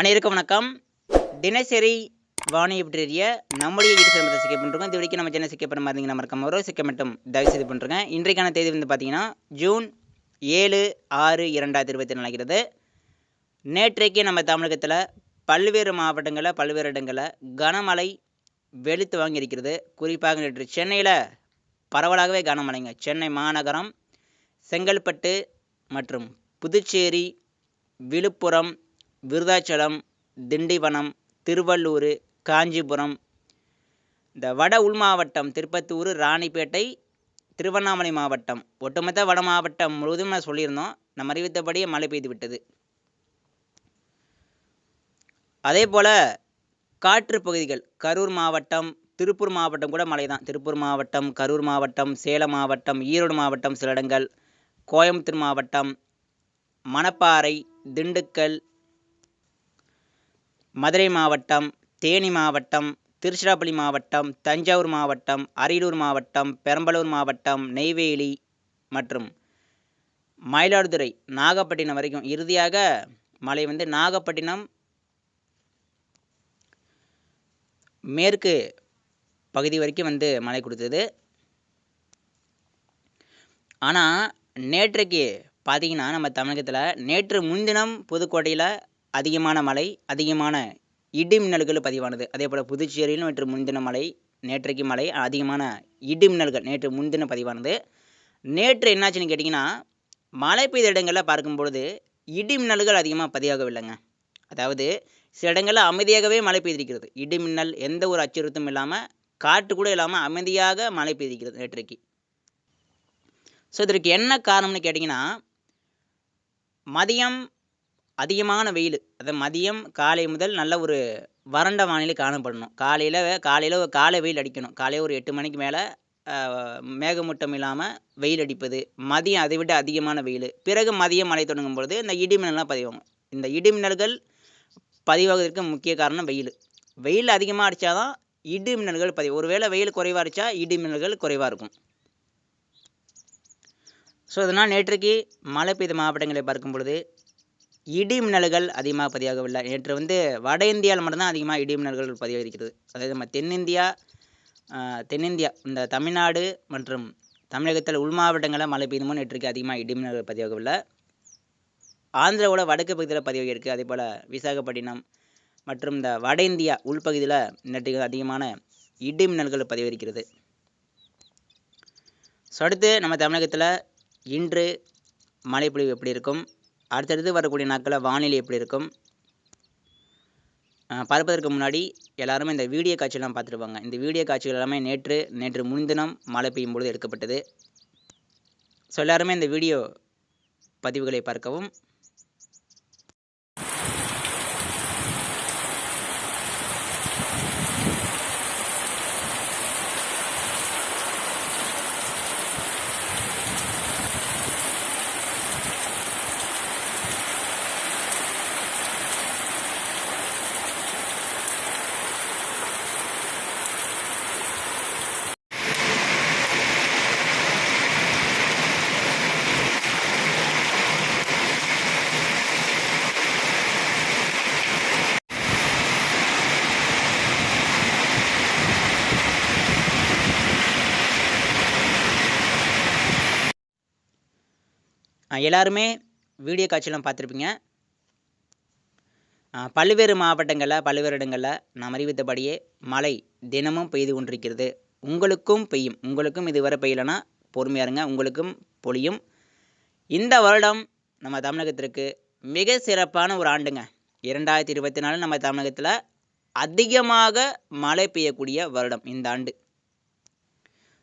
அனைவருக்கும் வணக்கம். தினசரி வானிலை பற்றிய நம்முடைய வீடு சிலம்பத்தை சிக்க பண்ணுறோம் இது வரைக்கும் நம்ம சேனல் சிக்க பண்ண மாதிரிங்கன்னா மறக்காம ஒரு சிக்க மட்டும் தயவு செய்து பண்ணுறேங்க இன்றைக்கான தேதி வந்து பார்த்தீங்கன்னா ஜூன் ஏழு ஆறு இரண்டாயிரத்தி இருபத்தி நடக்கிறது நேற்றைக்கு நம்ம தமிழகத்தில் பல்வேறு மாவட்டங்களில் பல்வேறு இடங்களில் கனமழை வெளுத்து வாங்கியிருக்கிறது. குறிப்பாக நேற்று சென்னையில் பரவலாகவே கனமழைங்க. சென்னை மாநகரம் செங்கல்பட்டு மற்றும் புதுச்சேரி விழுப்புரம் விருதாச்சலம் திண்டிவனம் திருவள்ளூர் காஞ்சிபுரம். இந்த வட உள் மாவட்டம் திருப்பத்தூர் ராணிப்பேட்டை திருவண்ணாமலை மாவட்டம். ஒட்டுமொத்த வட மாவட்டம் முழுவதும் நான் சொல்லியிருந்தோம். நம்ம அறிவித்தபடியே மழை பெய்து விட்டது. அதே போல் காற்று பகுதிகள் கரூர் மாவட்டம் திருப்பூர் மாவட்டம் கூட மழை தான் திருப்பூர் மாவட்டம் கரூர் மாவட்டம் சேலம் மாவட்டம் ஈரோடு மாவட்டம் சில இடங்கள் கோயம்புத்தூர் மாவட்டம் மணப்பாறை திண்டுக்கல் மதுரை மாவட்டம் தேனி மாவட்டம் திருச்சிராப்பள்ளி மாவட்டம் தஞ்சாவூர் மாவட்டம் அரியலூர் மாவட்டம் பெரம்பலூர் மாவட்டம் நெய்வேலி மற்றும் மயிலாடுதுறை நாகப்பட்டினம் வரைக்கும். இறுதியாக மழை வந்து நாகப்பட்டினம் மேற்கு பகுதி வரைக்கும் வந்து மழை கொடுத்தது. ஆனால் நேற்றைக்கு பார்த்தீங்கன்னா நம்ம தமிழகத்தில் நேற்று முன்தினம் புதுக்கோட்டையில் அதிகமான மழை அதிகமான இடி மின்னல்கள் பதிவானது. அதே போல் புதுச்சேரியிலும் நேற்று முன்தின மழை நேற்றைக்கு மழை அதிகமான இடி மின்னல்கள் நேற்று முன்தினம் பதிவானது. நேற்று என்னாச்சுன்னு கேட்டிங்கன்னா மழை பெய்த இடங்களில் பார்க்கும்பொழுது இடி மின்னல்கள் அதிகமாக பதிவாகவில்லைங்க. அதாவது சில இடங்களில் அமைதியாகவே மழை பெய்திருக்கிறது. இடி மின்னல் எந்த ஒரு அச்சுறுத்தும் இல்லாமல் காற்று கூட இல்லாமல் அமைதியாக மழை பெய்திருக்கிறது நேற்றைக்கு. ஸோ இதற்கு என்ன காரணம்னு கேட்டிங்கன்னா மதியம் அதிகமான வெயில். அதை மதியம் காலை முதல் நல்ல ஒரு வறண்ட வானிலை காணப்படணும். காலையில் காலையில் ஒரு காலை வெயில் அடிக்கணும். காலையில் ஒரு எட்டு மணிக்கு மேலே மேகமூட்டம் இல்லாமல் வெயில் அடிப்பது. மதியம் அதை விட அதிகமான வெயில். பிறகு மதியம் மழை தொடங்கும் பொழுது இந்த இடிமின்னல்லாம் பதிவாகும். இந்த இடிமின்னல்கள் பதிவாகிறதுக்கு முக்கிய காரணம் வெயில். வெயில் அதிகமாக அடித்தா தான் இடிமின்னல்கள் பதிவு. ஒருவேளை வெயில் குறைவாக அடித்தா இடிமின்னல்கள் குறைவாக இருக்கும். ஸோ இதனால் நேற்றைக்கு மழை பெய்த மாவட்டங்களை பார்க்கும் பொழுது இடி மின்னல்கள் அதிகமாக பதிவாகவில்லை. நேற்று வந்து வட இந்தியாவில் மட்டும்தான் அதிகமாக இடி மின்னல்கள் பதிவாகிருக்கிறது அதாவது நம்ம தென்னிந்தியா தென்னிந்தியா இந்த தமிழ்நாடு மற்றும் தமிழகத்தில் உள் மாவட்டங்களில் மழை பெய்யுமோ நேற்றுக்கு அதிகமாக இடி மின்னல்கள் பதிவாகவில்லை. ஆந்திராவோட வடக்கு பகுதியில் பதிவாகியிருக்கு. அதே போல் விசாகப்பட்டினம் மற்றும் இந்த வட இந்தியா உள்பகுதியில் நேற்றுக்கு அதிகமான இடி மின்னல்கள் பதிவிருக்கிறது ஸோ அடுத்து நம்ம தமிழகத்தில் இன்று மழைப்பொழிவு எப்படி இருக்கும்? அடுத்தடுத்து வரக்கூடிய நாட்களில் வானிலை எப்படி இருக்கும்? பார்ப்பதற்கு முன்னாடி எல்லாருமே இந்த வீடியோ காட்சியெல்லாம் பார்த்துருப்பாங்க இந்த வீடியோ காட்சிகள் எல்லாமே நேற்று நேற்று முன்தினம் மழை பெய்யும் பொழுது எடுக்கப்பட்டது. ஸோ எல்லாருமே இந்த வீடியோ பதிவுகளை பார்க்கவும் எல்லாருமே வீடியோ காட்சியெல்லாம் பார்த்துருப்பீங்க. பல்வேறு மாவட்டங்களில் பல்வேறு இடங்களில் நாம் அறிவித்தபடியே மழை தினமும் பெய்து கொண்டிருக்கிறது. உங்களுக்கும் பெய்யும். உங்களுக்கும் இதுவரை பெய்யலைன்னா பொறுமையாக இருங்க. உங்களுக்கும் பொழியும். இந்த வருடம் நம்ம தமிழகத்திற்கு மிக சிறப்பான ஒரு ஆண்டுங்க. இரண்டாயிரத்தி இருபத்தி நாலு நம்ம தமிழகத்தில் அதிகமாக மழை பெய்யக்கூடிய வருடம் இந்த ஆண்டு.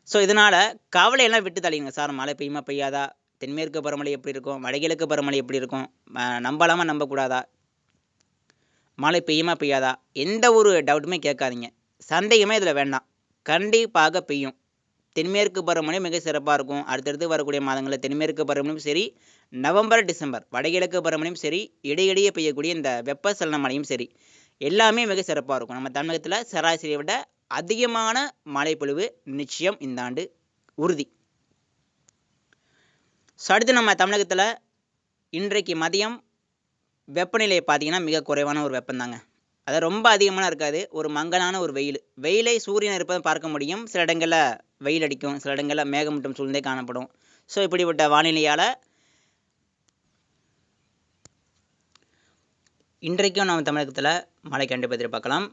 ஸோ இதனால் கவலையெல்லாம் விட்டு தள்ளிங்க சார். மழை பெய்யுமா பெய்யாதா? தென்மேற்கு பருவமழை எப்படி இருக்கும்? வடகிழக்கு பருவமழை எப்படி இருக்கும்? நம்பலாமா நம்பக்கூடாதா? மழை பெய்யுமா பெய்யாதா? எந்த ஒரு டவுட்டுமே கேட்காதீங்க. சந்தேகமே இதில் வேண்டாம். கண்டிப்பாக பெய்யும். தென்மேற்கு பருவமழை மிக சிறப்பாக இருக்கும். அடுத்தடுத்து வரக்கூடிய மாதங்களில் தென்மேற்கு பருவமழையும் சரி நவம்பர் டிசம்பர் வடகிழக்கு பருவமழையும் சரி இடையிடையே பெய்யக்கூடிய இந்த வெப்பசலன மழையும் சரி எல்லாமே மிக சிறப்பாக இருக்கும். நம்ம தமிழகத்தில் சராசரியை விட அதிகமான மழைப்பொழிவு நிச்சயம் இந்த ஆண்டு உறுதி. ஸோ அடுத்து நம்ம தமிழகத்தில் இன்றைக்கு மதியம் வெப்பநிலை பார்த்தீங்கன்னா மிக குறைவான ஒரு வெப்பந்தாங்க அது ரொம்ப அதிகமான இருக்காது. ஒரு மங்கலான ஒரு வெயில். வெயிலை சூரியன் இருப்பதை பார்க்க முடியும். சில இடங்களில் வெயில் அடிக்கும். சில இடங்களில் மேகமூட்டம் சூழ்ந்தே காணப்படும். ஸோ இப்படிப்பட்ட வானிலையால் இன்றைக்கும் நம்ம தமிழகத்தில் மழை கண்டிப்பாக எதிர்பார்க்கலாம்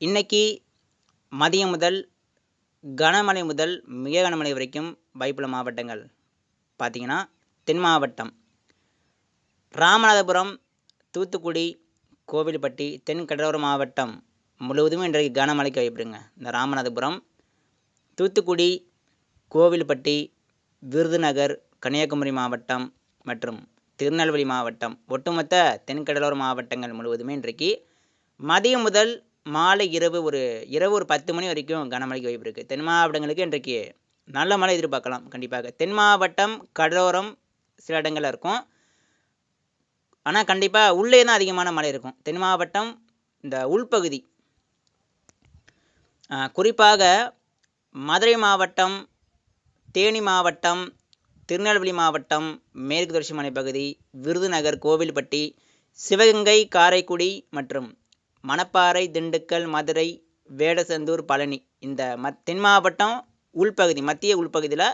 இன்றைக்கி மதியம் முதல் கனமழை முதல் மிக கனமழை வரைக்கும் வாய்ப்புள்ள மாவட்டங்கள். பார்த்தீங்கன்னா தென் மாவட்டம். ராமநாதபுரம் தூத்துக்குடி கோவில்பட்டி தென் கடலோர மாவட்டம் முழுவதும் இன்றைக்கு கனமழைக்கு வாய்ப்புங்க இந்த ராமநாதபுரம் தூத்துக்குடி கோவில்பட்டி விருதுநகர் கன்னியாகுமரி மாவட்டம் மற்றும் திருநெல்வேலி மாவட்டம். ஒட்டுமொத்த தென்கடலோர மாவட்டங்கள் முழுவதுமே இன்றைக்கு மதியம் முதல் மாலை இரவு ஒரு இரவு ஒரு பத்து மணி வரைக்கும் கனமழைக்கு வாய்ப்பு இருக்குது தென் மாவட்டங்களுக்கு இன்றைக்கு நல்ல மழை எதிர்பார்க்கலாம் கண்டிப்பாக. தென் மாவட்டம் கடலோரம் சில இடங்களில் இருக்கும். ஆனால் கண்டிப்பாக உள்ளே தான் அதிகமான மழை இருக்கும். தென் மாவட்டம் இந்த உள்பகுதி. குறிப்பாக மதுரை மாவட்டம் தேனி மாவட்டம் திருநெல்வேலி மாவட்டம் மேற்கு தொடர்ச்சி மலைப்பகுதி விருதுநகர் கோவில்பட்டி சிவகங்கை காரைக்குடி மற்றும் மணப்பாறை திண்டுக்கல் மதுரை வேடசந்தூர் பழனி. இந்த ம தென் மாவட்டம் உள்பகுதி மத்திய உள்பகுதியில்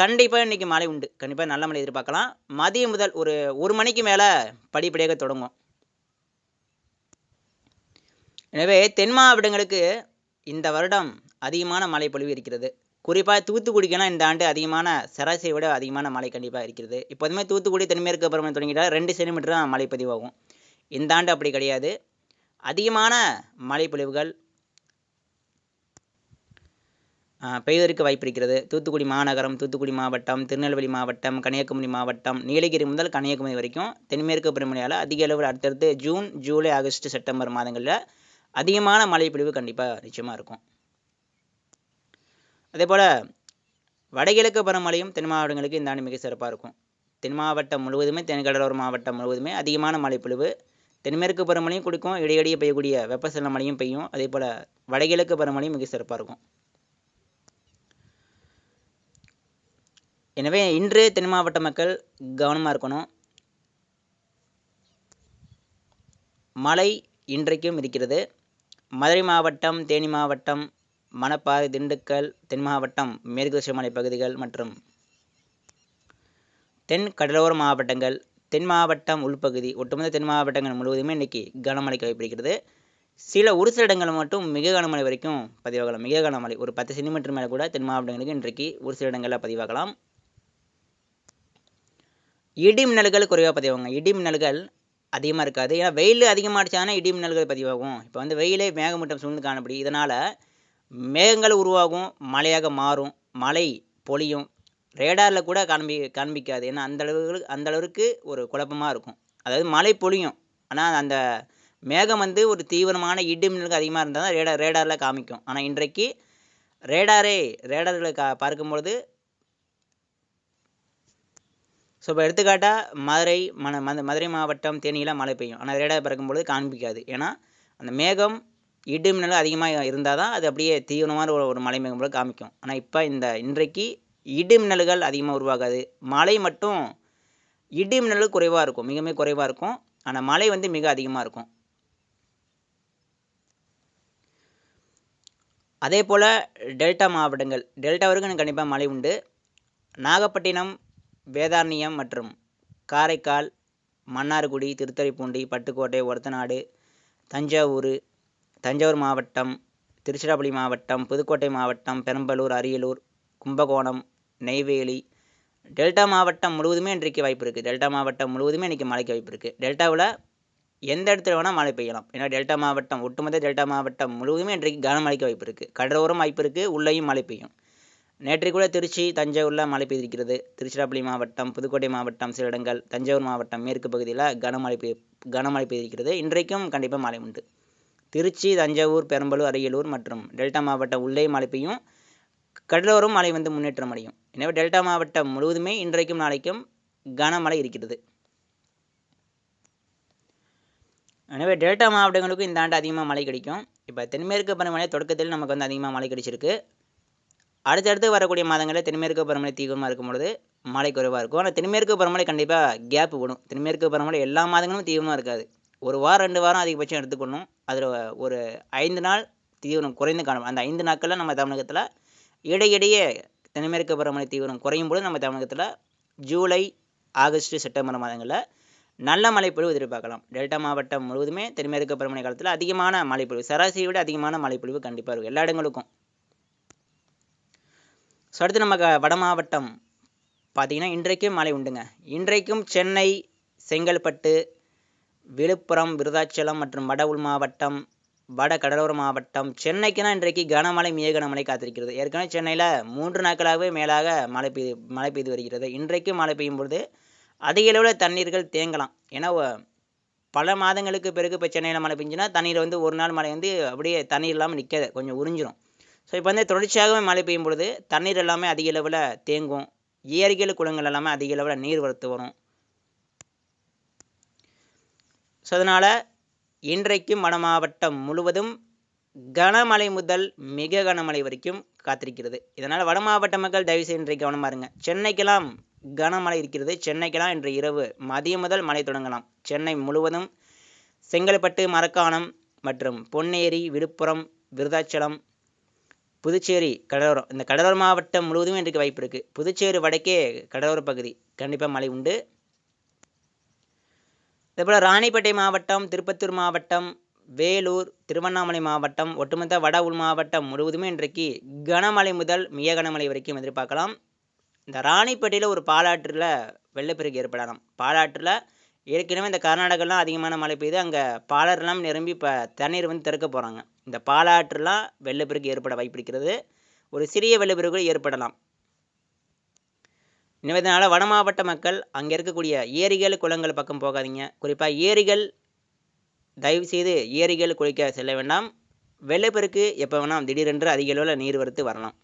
கண்டிப்பாக இன்றைக்கி மழை உண்டு. கண்டிப்பாக நல்ல மழை எதிர்பார்க்கலாம். மதியம் முதல் ஒரு ஒரு மணிக்கு மேலே படிப்படியாக தொடங்கும். எனவே தென் மாவட்டங்களுக்கு இந்த வருடம் அதிகமான மழை பொழிவு இருக்கிறது. குறிப்பாக தூத்துக்குடிக்கெல்லாம் இந்த ஆண்டு அதிகமான சராசரியை விட அதிகமான மழை கண்டிப்பாக இருக்கிறது. இப்போதுமே தூத்துக்குடி தென்மேற்கு பருவம் தொடங்கிட்டால் ரெண்டு சென்டிமீட்டர் தான் மழை பதிவாகும். இந்த ஆண்டு அப்படி கிடையாது. அதிகமான மழை பொழிவுகள் பெய்வதற்கு வாய்ப்பு இருக்கிறது தூத்துக்குடி மாநகரம் தூத்துக்குடி மாவட்டம் திருநெல்வேலி மாவட்டம் கன்னியாகுமரி மாவட்டம் நீலகிரி முதல் கன்னியாகுமரி வரைக்கும் தென்மேற்கு பருவமழையால் அதிக அளவில் அடுத்தடுத்து ஜூன் ஜூலை ஆகஸ்ட் செப்டம்பர் மாதங்களில் அதிகமான மழை கண்டிப்பாக நிச்சயமாக இருக்கும். அதே போல் வடகிழக்கு பருவமழையும் தென் மாவட்டங்களுக்கு இந்த ஆண்டு மிக சிறப்பாக இருக்கும். தென் மாவட்டம் முழுவதுமே தென்கடலோர மாவட்டம் முழுவதுமே அதிகமான மழைப்பொழிவு தென்மேற்கு பருவமழையும் கொடுக்கும். இடையிடையே பெய்யக்கூடிய வெப்பசலன மழையும் பெய்யும். அதே போல் வடகிழக்கு பருவமழையும் மிக சிறப்பாக இருக்கும். எனவே இன்று தென் மாவட்ட மக்கள் கவனமாக இருக்கணும். மழை இன்றைக்கும் இருக்கிறது. மதுரை மாவட்டம் தேனி மாவட்டம் மணப்பாறை திண்டுக்கல் தென் மாவட்டம் மேற்கு தொடர்ச்சி மலை பகுதிகள் மற்றும் தென் கடலோர மாவட்டங்கள் தென் மாவட்டம் உள்பகுதி ஒட்டுமொத்த தென் மாவட்டங்கள் முழுவதுமே இன்றைக்கி கனமழைக்கு வாய்ப்பிருக்கிறது சில ஒரு சில இடங்கள் மட்டும் மிக கனமழை வரைக்கும் பதிவாகலாம். மிக கனமழை. ஒரு பத்து சென்டிமீட்டர் மேலே கூட தென் மாவட்டங்களுக்கு இன்றைக்கு ஒரு சில இடங்களில் பதிவாகலாம். இடி மின்னல்கள் குறைவாக பதிவாகுங்க. இடி மின்னல்கள் அதிகமாக இருக்காது. ஏன்னா வெயில் அதிகமாக அடிச்சாங்கன்னா இடி மின்னல்கள் பதிவாகும். இப்போ வந்து வெயிலே மேகமூட்டம் சூழ்ந்து காணப்படி. இதனால் மேகங்கள் உருவாகும் மழையாக மாறும் மழை பொழியும். ரேடாரில் கூட காண்பி காண்பிக்காது. ஏன்னா அந்தளவுக்கு அந்தளவுக்கு அந்த ஒரு குழப்பமாக இருக்கும். அதாவது மழை பொழியும். ஆனால் அந்த மேகம் வந்து ஒரு தீவிரமான இடி மின்னல்கள் அதிகமாக இருந்தால் தான் ரேடார் ரேடாரில் காமிக்கும். ஆனால் இன்றைக்கு ரேடாரே ரேடாரில் கா பார்க்கும்பொழுது ஸோ இப்போ எடுத்துக்காட்டாக மதுரை மன மதுரை மாவட்டம் தேனியில் மழை பெய்யும். ஆனால் ரேடார் பறக்கும்பொழுது காண்பிக்காது. ஏன்னா அந்த மேகம் இடி மின்னல் அதிகமாக இருந்தால் தான் அது அப்படியே தீவிரமான ஒரு ஒரு மழை மேகம் போல காமிக்கும். ஆனால் இப்போ இந்த இன்றைக்கு இடி மின்னல்கள் அதிகமாக உருவாகாது. மழை மட்டும் இடிமின்னல் குறைவாக இருக்கும். மிக மிக குறைவாக இருக்கும். ஆனால் மழை வந்து மிக அதிகமாக இருக்கும். அதே போல் டெல்டா மாவட்டங்கள். டெல்டா வரைக்கும் கண்டிப்பாக மழை உண்டு. நாகப்பட்டினம் வேதாரண்யம் மற்றும் காரைக்கால் மன்னார்குடி திருத்துறைப்பூண்டி பட்டுக்கோட்டை ஒரத்தநாடு தஞ்சாவூர் தஞ்சாவூர் மாவட்டம் திருச்சிராப்பள்ளி மாவட்டம் புதுக்கோட்டை மாவட்டம் பெரம்பலூர் அரியலூர் கும்பகோணம் நெய்வேலி டெல்டா மாவட்டம் முழுவதுமே இன்றைக்கு வாய்ப்பு இருக்குது டெல்டா மாவட்டம் முழுவதுமே இன்றைக்கி மழைக்கு வாய்ப்பு இருக்குது டெல்டாவில் எந்த இடத்துல வேணால் மழை பெய்யலாம். ஏன்னா டெல்டா மாவட்டம் ஒட்டுமொத்த டெல்டா மாவட்டம் முழுவதுமே இன்றைக்கு கனமழைக்கு வாய்ப்பு இருக்குது கடலோரம் வாய்ப்பு இருக்குது உள்ளேயும் மழை பெய்யும். நேற்று கூட திருச்சி தஞ்சாவூரில் மழை பெய்திருக்கிறது. திருச்சிராப்பள்ளி மாவட்டம் புதுக்கோட்டை மாவட்டம் சில இடங்கள் தஞ்சாவூர் மாவட்டம் மேற்கு பகுதியில் கனமழை பெய் கனமழை பெய்திருக்கிறது. இன்றைக்கும் கண்டிப்பாக மழை உண்டு. திருச்சி தஞ்சாவூர் பெரம்பலூர் அரியலூர் மற்றும் டெல்டா மாவட்டம் உள்ளே மழை பெய்யும். கடலோரம் மழை வந்து முன்னேற்றம் அடையும். எனவே டெல்டா மாவட்டம் முழுவதுமே இன்றைக்கும் நாளைக்கும் கனமழை இருக்கிறது. எனவே டெல்டா மாவட்டங்களுக்கும் இந்த ஆண்டு அதிகமாக மழை கிடைக்கும். இப்போ தென்மேற்கு பருவமழை தொடக்கத்தில் நமக்கு வந்து அதிகமாக மழை கிடைச்சிருக்கு. அடுத்தடுத்து வரக்கூடிய மாதங்களில் தென்மேற்கு பருவமழை தீவிரமாக இருக்கும் பொழுது மழை குறைவாக இருக்கும். ஆனால் தென்மேற்கு பருவமழை கண்டிப்பாக கேப் விடும். தென்மேற்கு பருவமழை எல்லா மாதங்களும் தீவிரமாக இருக்காது. ஒரு வாரம் ரெண்டு வாரம் அதிகபட்சம் எடுத்துக்கணும் அதில் ஒரு ஐந்து நாள் தீவிரம் குறைந்து காணும். அந்த ஐந்து நாட்களில் நம்ம தமிழகத்தில் இடையிடையே தென்மேற்கு பருவமழை தீவிரம் குறையும் பொழுது நம்ம தமிழகத்தில் ஜூலை ஆகஸ்ட் செப்டம்பர் மாதங்களில் நல்ல மழைப்பொழிவு எதிர்பார்க்கலாம். டெல்டா மாவட்டம் முழுவதுமே தென்மேற்கு பருவமழை காலத்தில் அதிகமான மழைப்பொழிவு சராசரியை விட அதிகமான மழைப்பொழிவு கண்டிப்பாக இருக்கும். எல்லா இடங்களுக்கும். ஸோ அடுத்து நம்ம க- வட மாவட்டம் பார்த்திங்கன்னா இன்றைக்கும் மழை உண்டுங்க. இன்றைக்கும் சென்னை செங்கல்பட்டு விழுப்புரம் விருதாச்சலம் மற்றும் வட உள் மாவட்டம் வட கடலோர மாவட்டம் சென்னைக்குனா இன்றைக்கு கனமழை மிக கனமழை காத்திருக்கிறது. ஏற்கனவே சென்னையில் மூன்று நாட்களாகவே மேலாக மழை பெய்து மழை பெய்து வருகிறது. இன்றைக்கும் மழை பெய்யும் பொழுது அதிக அளவில் தண்ணீர்கள் தேங்கலாம். ஏன்னா பல மாதங்களுக்கு பிறகு இப்போ சென்னையில் மழை பெஞ்சுன்னா தண்ணீர் வந்து ஒரு நாள் மழை வந்து அப்படியே தண்ணீர் இல்லாமல் நிற்காது கொஞ்சம் உறிஞ்சிரும். ஸோ இப்போ வந்து தொடர்ச்சியாகவே மழை பெய்யும் பொழுது தண்ணீர் எல்லாமே அதிக அளவில் தேங்கும். ஏரிகள் குளங்கள் எல்லாமே அதிக அளவில் நீர் வரத்து வரும். ஸோ அதனால் இன்றைக்கும் வட மாவட்டம் முழுவதும் கனமழை முதல் மிக கனமழை வரைக்கும் காத்திருக்கிறது. இதனால் வட மாவட்ட மக்கள் தயவு செய்து இன்றைக்கு கவனமாக இருங்க. சென்னைக்கெல்லாம் கனமழை இருக்கிறது. சென்னைக்கெல்லாம் இன்று இரவு மதியம் முதல் மழை தொடங்கலாம். சென்னை முழுவதும் செங்கல்பட்டு மரக்காணம் மற்றும் பொன்னேரி விழுப்புரம் விருதாச்சலம் புதுச்சேரி கடலோரம். இந்த கடலோர மாவட்டம் முழுவதும் இன்றைக்கு வாய்ப்பு இருக்குது புதுச்சேரி வடக்கே கடலோர பகுதி. கண்டிப்பாக மழை உண்டு. அதேபோல் ராணிப்பேட்டை மாவட்டம் திருப்பத்தூர் மாவட்டம் வேலூர் திருவண்ணாமலை மாவட்டம் ஒட்டுமொத்த வட உள் மாவட்டம் முழுவதுமே இன்றைக்கு கனமழை முதல் மிக கனமழை வரைக்கும் எதிர்பார்க்கலாம். இந்த ராணிப்பேட்டையில் ஒரு பாலாற்றில் வெள்ளப்பெருக்கு ஏற்படலாம். பாலாற்றில் ஏற்கனவே இந்த கர்நாடகாலாம் அதிகமான மழை பெய்யுது அங்கே பாலாறுலாம் நிரம்பி இப்போ தண்ணீர் வந்து திறக்க போகிறாங்க இந்த பாலாற்றுலாம் வெள்ளப்பெருக்கு ஏற்பட வாய்ப்பிருக்கிறது. ஒரு சிறிய வெள்ளப்பெருக்கு ஏற்படலாம். எனவே இதனால் வட மாவட்ட மக்கள் அங்கே இருக்கக்கூடிய ஏரிகள் குளங்கள் பக்கம் போகாதீங்க. குறிப்பாக ஏரிகள் தயவு செய்து ஏரிகள் குளிக்க செல்ல வேண்டாம். வெள்ளப்பெருக்கு எப்போ வேணால் திடீரென்று அதிக அளவில் நீர் வரத்து வரலாம்.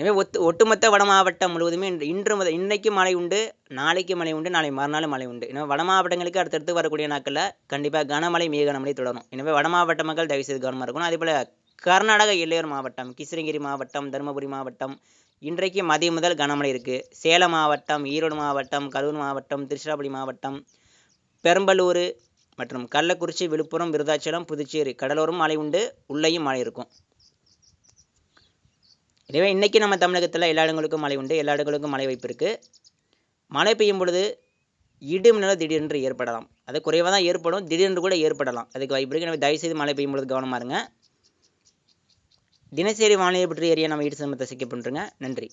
எனவே ஒத்து ஒட்டுமொத்த வட மாவட்டம் முழுவதுமே இன்று முதல் இன்னைக்கு மழை உண்டு நாளைக்கு மழை உண்டு நாளை மறுநாள் மழை உண்டு. எனவே வட மாவட்டங்களுக்கு அடுத்தடுத்து வரக்கூடிய நாட்களில் கண்டிப்பாக கனமழை மிக கனமழை தொடரும். எனவே வட மாவட்ட மக்கள் தயவு செய்து கவனமாக இருக்கணும் அதேபோல் கர்நாடக எல்லையோர் மாவட்டம் கிருஷ்ணகிரி மாவட்டம் தருமபுரி மாவட்டம் இன்றைக்கு மதியம் முதல் கனமழை இருக்குது சேலம் மாவட்டம் ஈரோடு மாவட்டம் கரூர் மாவட்டம் திருச்சிராப்பள்ளி மாவட்டம் பெரம்பலூர் மற்றும் கள்ளக்குறிச்சி விழுப்புரம் விருதாச்சலம் புதுச்சேரி கடலோரம் மழை உண்டு உள்ளேயும் மழை இருக்கும். எனவே இன்றைக்கி நம்ம தமிழகத்தில் எல்லா இடங்களுக்கும் மழை உண்டு எல்லா இடங்களுக்கும் மழை வாய்ப்பு இருக்குது மழை பெய்யும் பொழுது இடி மின்னல் திடீரென்று ஏற்படலாம். அது குறைவாக தான் ஏற்படும் திடீரென்று கூட ஏற்படலாம். அதுக்கு வாய்ப்பு இருக்குது எனவே தயவுசெய்து மழை பெய்யும் பொழுது கவனமாக இருங்க. தினசரி வானிலை பற்றி ஏரியா நம்ம ஈடு சமத்தை சிக்க பண்ணுறேங்க நன்றி.